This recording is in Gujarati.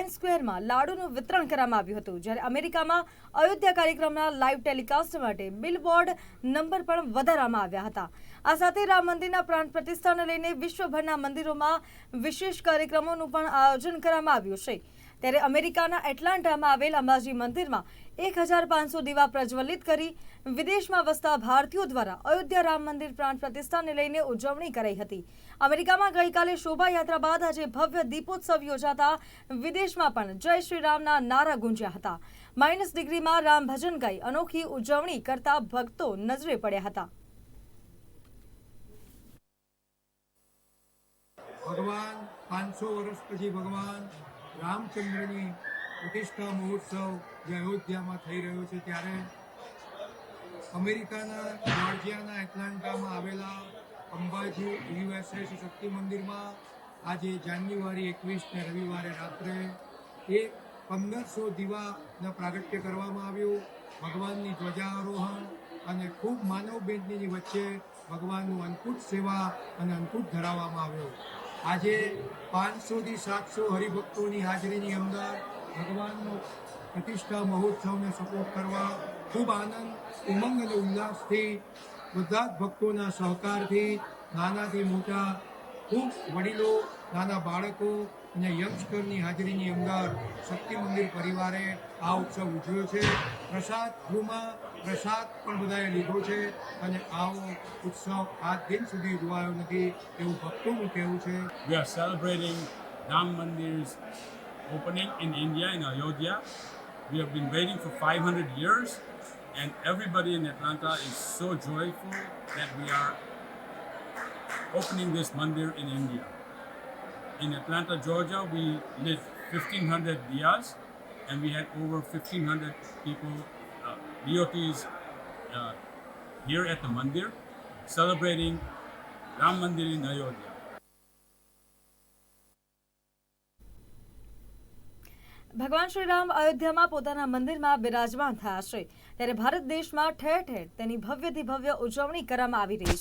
ટાઈમ સ્ક્વેરમાં લાડુનું વિતરણ કરવામાં આવ્યું હતું, જ્યારે અમેરિકામાં અયોધ્યા કાર્યક્રમના લાઈવ ટેલિકાસ્ટ માટે બિલબોર્ડ નંબર પણ વધારવામાં આવ્યા હતા. આ સાથે રામ મંદિરના પ્રાણ પ્રતિષ્ઠાને લઈને વિશ્વભરના મંદિરોમાં વિશેષ કાર્યક્રમોનું પણ આયોજન કરવામાં આવ્યું છે. ત્યારે અમેરિકાના એટલાન્ટામાં આવેલ અંબાજી મંદિરમાં એક હજાર પાંચસો દીવા પ્રજ્વલિત કરી વિદેશમાં વસતા ભારતીયો દ્વારા અયોધ્યા રામ મંદિર પ્રાણ પ્રતિષ્ઠાને લઈને ઉજવણી કરાઈ હતી. અમેરિકામાં ગઈકાલે શોભાયાત્રા બાદ આજે ભવ્ય દીપોત્સવ યોજાતા વિદેશમાં પણ જય શ્રી રામના નારા ગુંજ્યા હતા. માઇનસ ડિગ્રીમાં રામ ભજન ગાઈ અનોખી ઉજવણી કરતા ભક્તો નજરે પડ્યા હતા. ભગવાન પાંચસો વર્ષ પછી ભગવાન રામચંદ્રની પ્રતિષ્ઠા મહોત્સવ જે અયોધ્યામાં થઈ રહ્યો છે ત્યારે અમેરિકાના જોર્જિયાના એટલાન્ટામાં આવેલા અંબાજી યુએસએસ શક્તિ મંદિરમાં આજે જાન્યુઆરી એકવીસને રવિવારે રાત્રે એ પંદરસો દીવાના પ્રાગટ્ય કરવામાં આવ્યું. ભગવાનની ધ્વજારોહણ અને ખૂબ માનવ બેદની વચ્ચે ભગવાનનું અંકુટ સેવા અને અંકુટ ધરાવવામાં આવ્યો. આજે પાંચસોથી સાતસો હરિભક્તોની હાજરીની અંદર ભગવાનનો પ્રતિષ્ઠા મહોત્સવને સપોર્ટ કરવા ખૂબ આનંદ, ઉમંગ અને ઉલ્લાસથી બધા જ ભક્તોના સહકારથી નાનાથી મોટા ખૂબ વડીલો, નાના બાળકો અને યંગસ્ટરની હાજરીની અંદર શક્તિ મંદિર પરિવારે આ ઉત્સવ ઉજવ્યો છે પ્રસાદ ગૃહમાં પ્રસાદ પણ બધાએ લીધો છે અને આવો ઉત્સવ આજ દિન સુધી ઉજવાયો નથી એવું ભક્તોનું કહેવું છે We are celebrating Ram Mandir's opening in India, in Ayodhya. We have been waiting for 500 years, and everybody in Atlanta is so joyful that we are opening this mandir in India. In Atlanta, Georgia, we lit 1500 diyas, and we had over 1500 people, uh, devotees, uh, here at the mandir celebrating Ram Mandir in Ayodhya. ભગવાન શ્રી રામ અયોધ્યામાં પોતાના મંદિરમાં બિરાજમાન થયા છે ત્યારે ભારત દેશમાં ઠેર ઠેર તેની ભવ્યથી ભવ્ય ઉજવણી કરવામાં આવી રહી